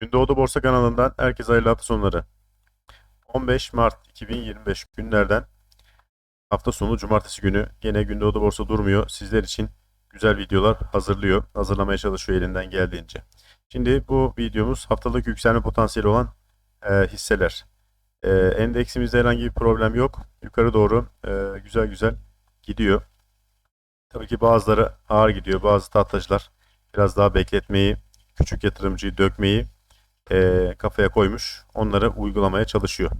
Gündoğdu Borsa kanalından herkese hayırlı hafta sonları. 15 Mart 2025 günlerden hafta sonu cumartesi günü gene Gündoğdu Borsa durmuyor. Sizler için güzel videolar hazırlıyor. Hazırlamaya çalışıyor elinden geldiğince. Şimdi bu videomuz haftalık yükselme potansiyeli olan e, hisseler. E, endeksimizde herhangi bir problem yok. Yukarı doğru e, güzel güzel gidiyor. Tabii ki bazıları ağır gidiyor. Bazı tahtacılar biraz daha bekletmeyi, küçük yatırımcıyı dökmeyi e, kafaya koymuş. Onları uygulamaya çalışıyor.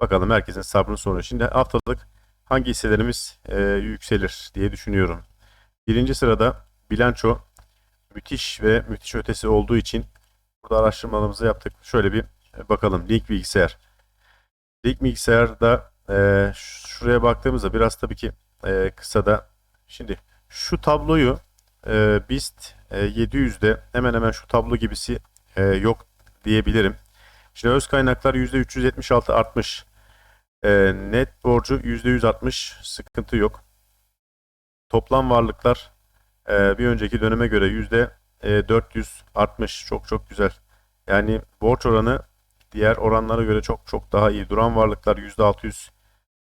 Bakalım herkesin sabrını soruyor. Şimdi haftalık hangi hisselerimiz e, yükselir diye düşünüyorum. Birinci sırada bilanço müthiş ve müthiş ötesi olduğu için burada araştırmalarımızı yaptık. Şöyle bir e, bakalım. Link bilgisayar. Link bilgisayarda e, şuraya baktığımızda biraz tabii ki e, kısa da şimdi şu tabloyu e, BIST e, 700'de hemen hemen şu tablo gibisi e, yok diyebilirim. Şimdi öz kaynaklar %376 artmış. E, net borcu %100 artmış. Sıkıntı yok. Toplam varlıklar e, bir önceki döneme göre %400 artmış. Çok çok güzel. Yani borç oranı diğer oranlara göre çok çok daha iyi. Duran varlıklar %600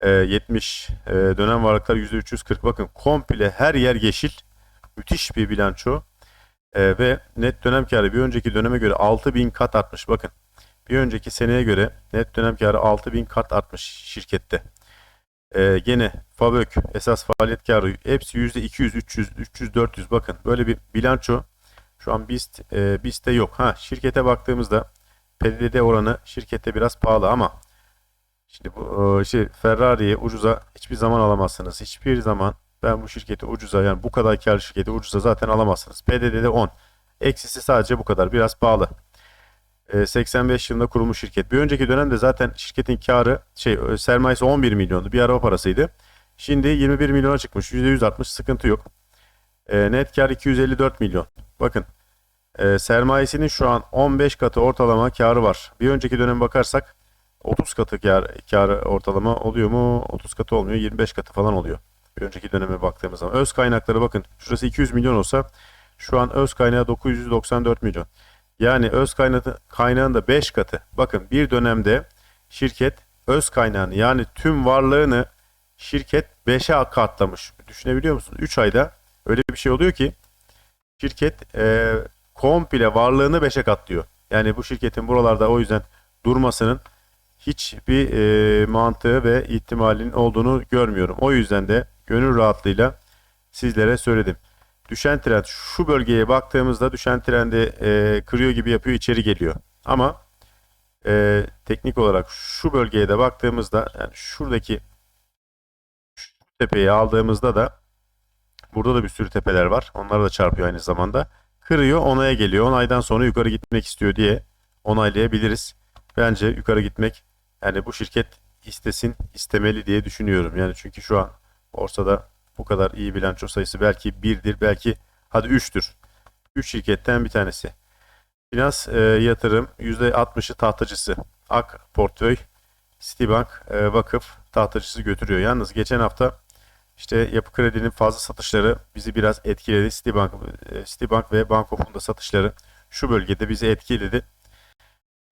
70 e, dönem varlıklar %340 bakın komple her yer yeşil müthiş bir bilanço e, ve net dönem karı bir önceki döneme göre 6000 kat artmış. Bakın bir önceki seneye göre net dönem karı 6000 kat artmış şirkette. E, gene Fabök esas faaliyet karı hepsi %200 300 300 400 bakın böyle bir bilanço şu an BIST e, BIST'te yok. Ha şirkete baktığımızda PDD oranı şirkette biraz pahalı ama Şimdi bu şey Ferrari'yi ucuza hiçbir zaman alamazsınız. Hiçbir zaman ben bu şirketi ucuza yani bu kadar kar şirketi ucuza zaten alamazsınız. PDD'de 10. Eksisi sadece bu kadar. Biraz pahalı. E, 85 yılında kurulmuş şirket. Bir önceki dönemde zaten şirketin karı şey sermayesi 11 milyondu. Bir araba parasıydı. Şimdi 21 milyona çıkmış. %100 artmış. Sıkıntı yok. E, net kar 254 milyon. Bakın e, sermayesinin şu an 15 katı ortalama karı var. Bir önceki döneme bakarsak 30 katı kar, kar ortalama oluyor mu? 30 katı olmuyor. 25 katı falan oluyor. Bir önceki döneme baktığımız zaman. Öz kaynakları bakın. Şurası 200 milyon olsa şu an öz kaynağı 994 milyon. Yani öz kaynağı, kaynağın da 5 katı. Bakın bir dönemde şirket öz kaynağını yani tüm varlığını şirket 5'e katlamış. Düşünebiliyor musun? 3 ayda öyle bir şey oluyor ki şirket e, komple varlığını 5'e katlıyor. Yani bu şirketin buralarda o yüzden durmasının hiçbir e, mantığı ve ihtimalinin olduğunu görmüyorum. O yüzden de gönül rahatlığıyla sizlere söyledim. Düşen trend şu bölgeye baktığımızda düşen trendi e, kırıyor gibi yapıyor içeri geliyor. Ama e, teknik olarak şu bölgeye de baktığımızda yani şuradaki şu tepeyi aldığımızda da burada da bir sürü tepeler var. Onlara da çarpıyor aynı zamanda. Kırıyor onaya geliyor. Onaydan sonra yukarı gitmek istiyor diye onaylayabiliriz. Bence yukarı gitmek yani bu şirket istesin istemeli diye düşünüyorum. Yani çünkü şu an borsada bu kadar iyi bilanço sayısı belki birdir belki hadi üçtür. Üç şirketten bir tanesi. Finans e, yatırım %60'ı tahtacısı. Ak portföy Citibank e, vakıf tahtacısı götürüyor. Yalnız geçen hafta işte yapı kredinin fazla satışları bizi biraz etkiledi. Citibank, e, Citibank ve Bankof'un da satışları şu bölgede bizi etkiledi.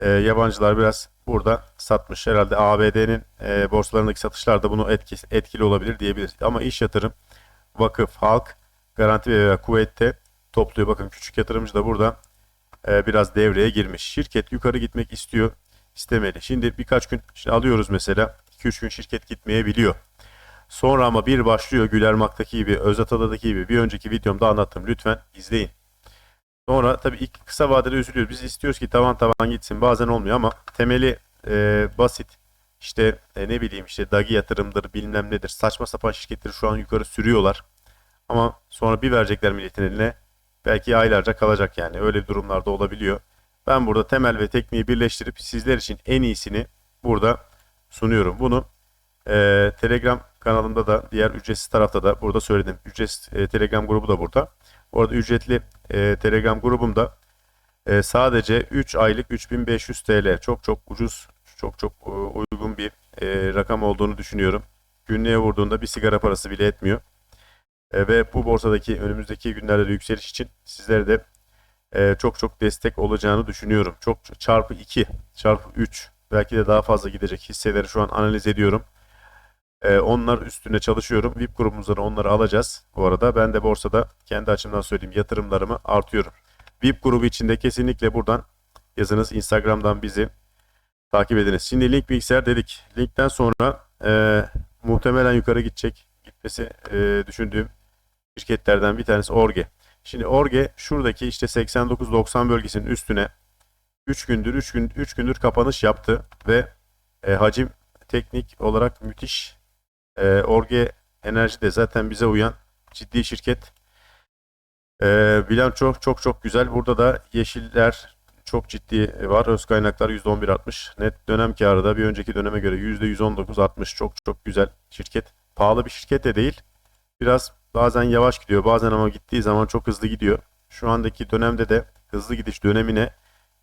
E, yabancılar biraz burada satmış. Herhalde ABD'nin e, borsalarındaki satışlar da bunu etki, etkili olabilir diyebiliriz. Ama iş yatırım, vakıf, halk, garanti ve kuvvette topluyor. Bakın küçük yatırımcı da burada e, biraz devreye girmiş. Şirket yukarı gitmek istiyor, istemeli. Şimdi birkaç gün işte alıyoruz mesela. 2-3 gün şirket gitmeyebiliyor. Sonra ama bir başlıyor Gülermak'taki gibi, Özatada'daki gibi bir önceki videomda anlattım. Lütfen izleyin. Sonra tabii ilk kısa vadede üzülüyoruz. Biz istiyoruz ki tavan tavan gitsin. Bazen olmuyor ama temeli e, basit. İşte e, ne bileyim işte Dagi yatırımdır bilmem nedir. Saçma sapan şirketleri şu an yukarı sürüyorlar. Ama sonra bir verecekler milletin eline. Belki aylarca kalacak yani. Öyle durumlarda olabiliyor. Ben burada temel ve tekniği birleştirip sizler için en iyisini burada sunuyorum. Bunu e, Telegram kanalımda da diğer ücretsiz tarafta da burada söyledim. Ücretsiz e, Telegram grubu da burada. Orada ücretli e, Telegram grubumda e, sadece 3 aylık 3500 TL çok çok ucuz, çok çok e, uygun bir e, rakam olduğunu düşünüyorum. Günlüğe vurduğunda bir sigara parası bile etmiyor. E, ve bu borsadaki önümüzdeki günlerde de yükseliş için sizlere de e, çok çok destek olacağını düşünüyorum. Çok çarpı 2, çarpı 3 belki de daha fazla gidecek hisseleri şu an analiz ediyorum. E, onlar üstüne çalışıyorum. VIP grubumuzdan onları alacağız. Bu arada ben de borsada kendi açımdan söyleyeyim yatırımlarımı artıyorum. VIP grubu içinde kesinlikle buradan yazınız. Instagram'dan bizi takip ediniz. Şimdi link bilgisayar dedik. Linkten sonra e, muhtemelen yukarı gidecek. Gitmesi e, düşündüğüm şirketlerden bir tanesi Orge. Şimdi Orge şuradaki işte 89-90 bölgesinin üstüne 3 gündür 3 gün 3 gündür kapanış yaptı ve e, hacim teknik olarak müthiş. E, Orge Enerji de zaten bize uyan ciddi şirket. E, bilanço çok çok güzel. Burada da yeşiller çok ciddi var. Öz kaynaklar %11.60. Net dönem karı da bir önceki döneme göre %119.60. Çok çok güzel şirket. Pahalı bir şirket de değil. Biraz bazen yavaş gidiyor. Bazen ama gittiği zaman çok hızlı gidiyor. Şu andaki dönemde de hızlı gidiş dönemine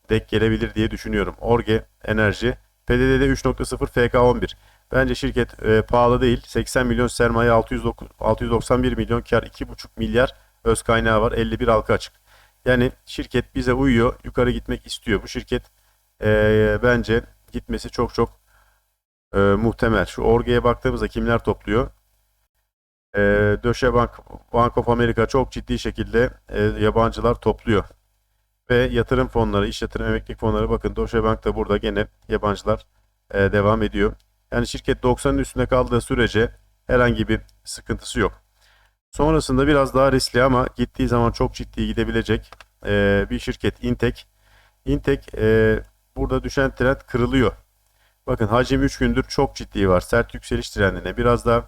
denk gelebilir diye düşünüyorum. Orge Enerji PDD'de 3.0 FK11. Bence şirket e, pahalı değil. 80 milyon sermaye 609, 691 milyon kar 2,5 milyar öz kaynağı var. 51 halka açık. Yani şirket bize uyuyor. Yukarı gitmek istiyor. Bu şirket e, bence gitmesi çok çok e, muhtemel. Şu Orge'ye baktığımızda kimler topluyor? E, Döşe Bank, Bank of America çok ciddi şekilde e, yabancılar topluyor. Ve yatırım fonları, iş yatırım emeklilik fonları bakın Deutsche Bank da burada gene yabancılar e, devam ediyor. Yani şirket 90'ın üstünde kaldığı sürece herhangi bir sıkıntısı yok. Sonrasında biraz daha riskli ama gittiği zaman çok ciddi gidebilecek e, bir şirket Intek. Intek e, burada düşen trend kırılıyor. Bakın hacim 3 gündür çok ciddi var. Sert yükseliş trendine. Biraz da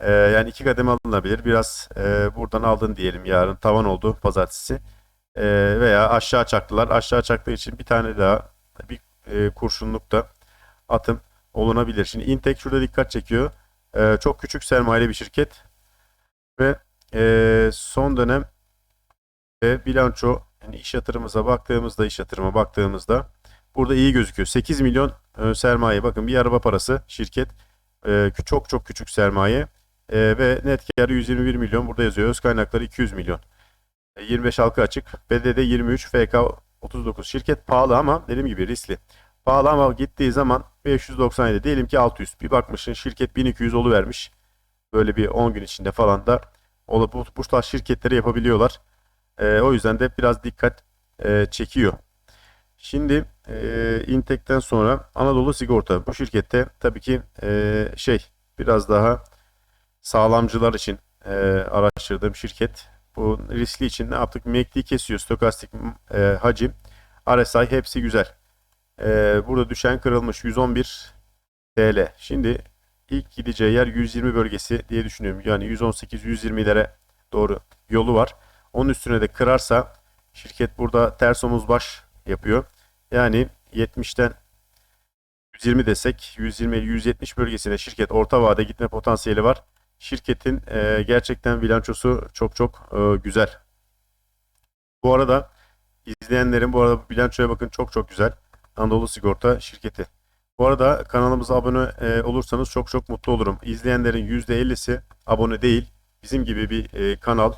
e, yani iki kademe alınabilir. Biraz e, buradan aldın diyelim yarın. Tavan oldu pazartesi. E, veya aşağı çaktılar. Aşağı çaktığı için bir tane daha bir e, kurşunluk da atım olunabilir. Şimdi Intek şurada dikkat çekiyor. E, çok küçük sermayeli bir şirket. Ve e, son dönem e, bilanço yani iş yatırımıza baktığımızda iş yatırıma baktığımızda burada iyi gözüküyor. 8 milyon e, sermaye bakın bir araba parası şirket e, çok çok küçük sermaye e, ve net karı 121 milyon burada yazıyor. Öz kaynakları 200 milyon. E, 25 halka açık. BDD 23 FK 39. Şirket pahalı ama dediğim gibi riskli. Pahalı ama gittiği zaman 597 diyelim ki 600. Bir bakmışsın şirket 1200 vermiş Böyle bir 10 gün içinde falan da olup bu, bu tarz şirketleri yapabiliyorlar. E, o yüzden de biraz dikkat e, çekiyor. Şimdi e, Intek'ten sonra Anadolu Sigorta bu şirkette tabii ki e, şey biraz daha sağlamcılar için e, araştırdığım şirket. Bu riskli için ne yaptık? MACD kesiyor, stokastik e, hacim, RSI hepsi güzel. E, burada düşen kırılmış 111 TL. Şimdi ilk gideceği yer 120 bölgesi diye düşünüyorum. Yani 118-120'lere doğru yolu var. Onun üstüne de kırarsa şirket burada ters omuz baş yapıyor. Yani 70'ten 120 desek 120-170 bölgesine şirket orta vade gitme potansiyeli var. Şirketin e, gerçekten bilançosu çok çok e, güzel. Bu arada izleyenlerin bu arada bilançoya bakın çok çok güzel. Anadolu Sigorta şirketi. Bu arada kanalımıza abone e, olursanız çok çok mutlu olurum. İzleyenlerin %50'si abone değil. Bizim gibi bir e, kanal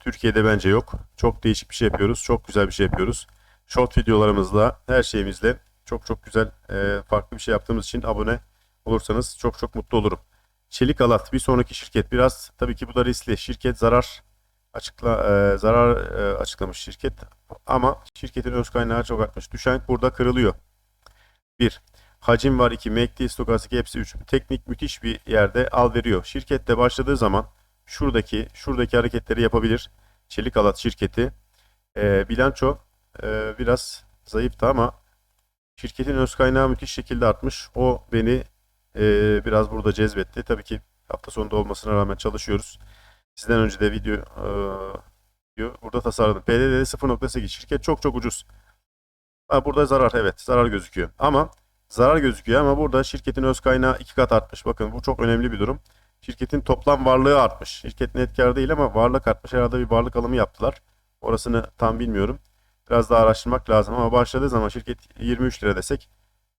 Türkiye'de bence yok. Çok değişik bir şey yapıyoruz. Çok güzel bir şey yapıyoruz. Short videolarımızla, her şeyimizle çok çok güzel e, farklı bir şey yaptığımız için abone olursanız çok çok mutlu olurum. Çelik Alat bir sonraki şirket biraz tabii ki bu da riskli. Şirket zarar açıkla e, zarar e, açıklamış şirket ama şirketin öz kaynağı çok artmış. Düşen burada kırılıyor. 1. Hacim var 2. MACD, stokastik hepsi 3. Teknik müthiş bir yerde al veriyor. Şirkette başladığı zaman şuradaki şuradaki hareketleri yapabilir. Çelik Alat şirketi. E, bilanço e, biraz zayıftı ama şirketin öz kaynağı müthiş şekilde artmış. O beni e, biraz burada cezbetti. Tabii ki hafta sonunda olmasına rağmen çalışıyoruz. Sizden önce de video e, burada tasarladım. PDD 0.8 şirket çok çok ucuz. Ha, burada zarar evet zarar gözüküyor. Ama zarar gözüküyor ama burada şirketin öz kaynağı iki kat artmış. Bakın bu çok önemli bir durum. Şirketin toplam varlığı artmış. Şirket net kar değil ama varlık artmış. Herhalde bir varlık alımı yaptılar. Orasını tam bilmiyorum. Biraz daha araştırmak lazım ama başladığı zaman şirket 23 lira desek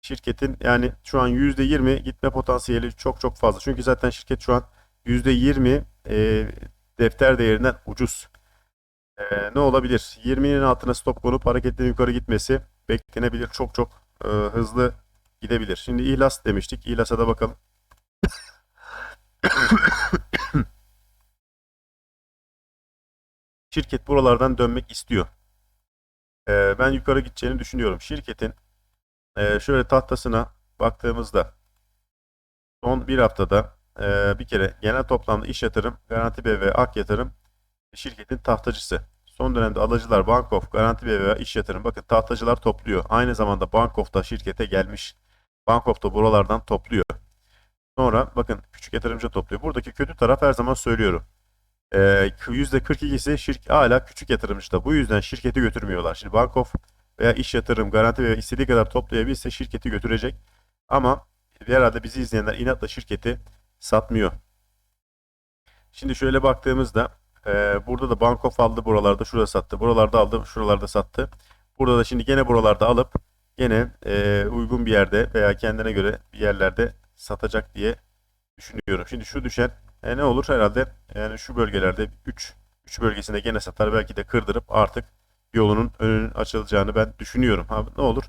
şirketin yani şu an %20 gitme potansiyeli çok çok fazla. Çünkü zaten şirket şu an %20 e, defter değerinden ucuz. Ee, ne olabilir? 20'nin altına stop konup hareketin yukarı gitmesi beklenebilir. Çok çok e, hızlı gidebilir. Şimdi ihlas demiştik. İhlasa da bakalım. Şirket buralardan dönmek istiyor. Ee, ben yukarı gideceğini düşünüyorum. Şirketin e, şöyle tahtasına baktığımızda son bir haftada e, bir kere genel toplamda iş yatırım, Garanti BV, Ak Yatırım şirketin tahtacısı. Son dönemde alıcılar Bankof, Garanti BV ve İş Yatırım bakın tahtacılar topluyor. Aynı zamanda Bankof da şirkete gelmiş. Bankof da buralardan topluyor. Sonra bakın küçük yatırımcı topluyor. Buradaki kötü taraf her zaman söylüyorum. Ee, %42'si şirk hala küçük yatırımcıda. Bu yüzden şirketi götürmüyorlar. Şimdi Bankof veya iş yatırım, garanti veya istediği kadar toplayabilse şirketi götürecek. Ama herhalde bizi izleyenler inatla şirketi satmıyor. Şimdi şöyle baktığımızda e, burada da Bankof aldı buralarda şurada sattı. Buralarda aldı şuralarda sattı. Burada da şimdi gene buralarda alıp gene e, uygun bir yerde veya kendine göre bir yerlerde satacak diye düşünüyorum. Şimdi şu düşen e, ne olur herhalde yani şu bölgelerde 3 3 bölgesinde gene satar belki de kırdırıp artık yolunun önünün açılacağını ben düşünüyorum. Ha, ne olur?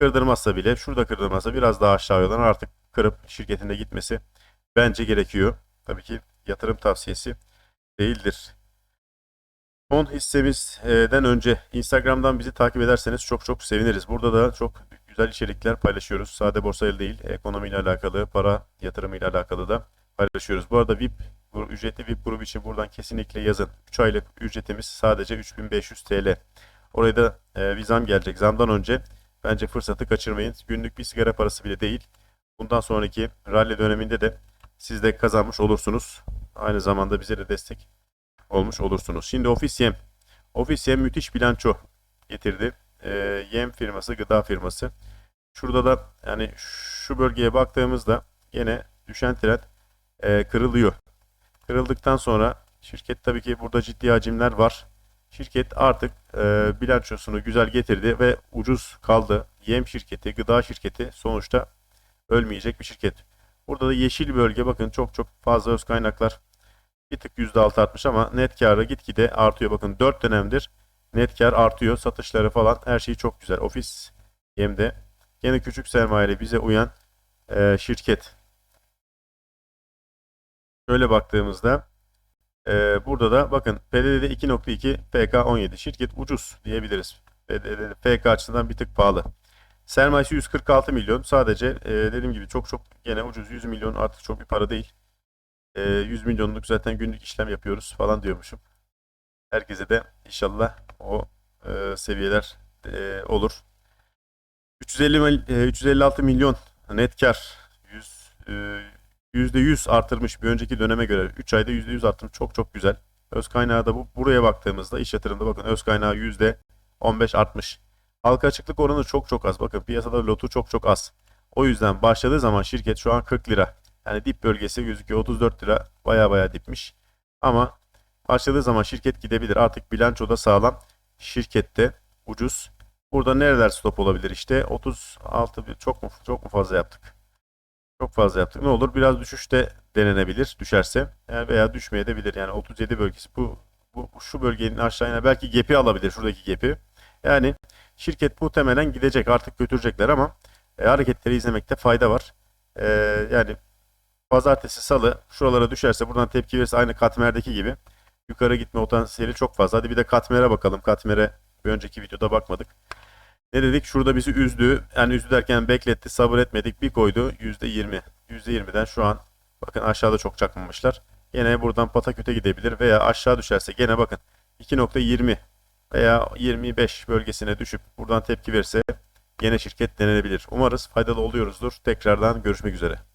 Kırdırmazsa bile şurada kırdırmazsa biraz daha aşağı yoldan artık kırıp şirketinde gitmesi bence gerekiyor. Tabii ki yatırım tavsiyesi değildir. Son hissemizden önce Instagram'dan bizi takip ederseniz çok çok seviniriz. Burada da çok güzel içerikler paylaşıyoruz. Sade borsayla değil, ekonomiyle alakalı, para yatırımıyla alakalı da paylaşıyoruz. Bu arada VIP ücretli VIP grubu için buradan kesinlikle yazın. 3 aylık ücretimiz sadece 3500 TL. Oraya da e, bir zam gelecek. Zamdan önce bence fırsatı kaçırmayın. Günlük bir sigara parası bile değil. Bundan sonraki rally döneminde de siz de kazanmış olursunuz. Aynı zamanda bize de destek olmuş olursunuz. Şimdi Ofis Yem. Ofis Yem müthiş bilanço getirdi. E, yem firması, gıda firması. Şurada da yani şu bölgeye baktığımızda yine düşen trend e, kırılıyor. Kırıldıktan sonra şirket tabii ki burada ciddi hacimler var. Şirket artık e, bilançosunu güzel getirdi ve ucuz kaldı. Yem şirketi, gıda şirketi sonuçta ölmeyecek bir şirket. Burada da yeşil bölge bakın çok çok fazla öz kaynaklar bir tık %6 artmış ama net karı gitgide artıyor. Bakın 4 dönemdir net kar artıyor. Satışları falan her şey çok güzel. Ofis yemde yine küçük sermayeli bize uyan e, şirket. Şöyle baktığımızda e, burada da bakın PDD'de 2.2 PK 17 şirket ucuz diyebiliriz. PK açısından bir tık pahalı. Sermayesi 146 milyon. Sadece e, dediğim gibi çok çok gene ucuz 100 milyon artık çok bir para değil. E, 100 milyonluk zaten günlük işlem yapıyoruz falan diyormuşum. Herkese de inşallah o e, seviyeler e, olur. 350 e, 356 milyon net kar 100 e, %100 artırmış bir önceki döneme göre 3 ayda %100 arttırmış çok çok güzel. Öz kaynağı da bu buraya baktığımızda iş yatırımda bakın öz kaynağı %15 artmış. Halka açıklık oranı çok çok az. Bakın piyasada lotu çok çok az. O yüzden başladığı zaman şirket şu an 40 lira. Yani dip bölgesi gözüküyor 34 lira baya baya dipmiş. Ama başladığı zaman şirket gidebilir. Artık bilançoda sağlam. Şirkette ucuz. Burada nereler stop olabilir işte 36 çok mu çok mu fazla yaptık? Çok fazla yaptık. Ne olur biraz düşüşte denenebilir düşerse. Yani veya düşmeye de bilir. Yani 37 bölgesi bu, bu şu bölgenin aşağına belki gap'i alabilir şuradaki gap'i. Yani şirket muhtemelen gidecek artık götürecekler ama e, hareketleri izlemekte fayda var. E, yani pazartesi salı şuralara düşerse buradan tepki verirse aynı katmerdeki gibi yukarı gitme potansiyeli çok fazla. Hadi bir de katmere bakalım. Katmere bir önceki videoda bakmadık. Ne dedik? Şurada bizi üzdü. Yani üzdü derken bekletti. Sabır etmedik. Bir koydu. %20. %20'den şu an bakın aşağıda çok çakmamışlar. Yine buradan pataküte gidebilir veya aşağı düşerse gene bakın 2.20 veya 25 bölgesine düşüp buradan tepki verirse gene şirket denenebilir. Umarız faydalı oluyoruzdur. Tekrardan görüşmek üzere.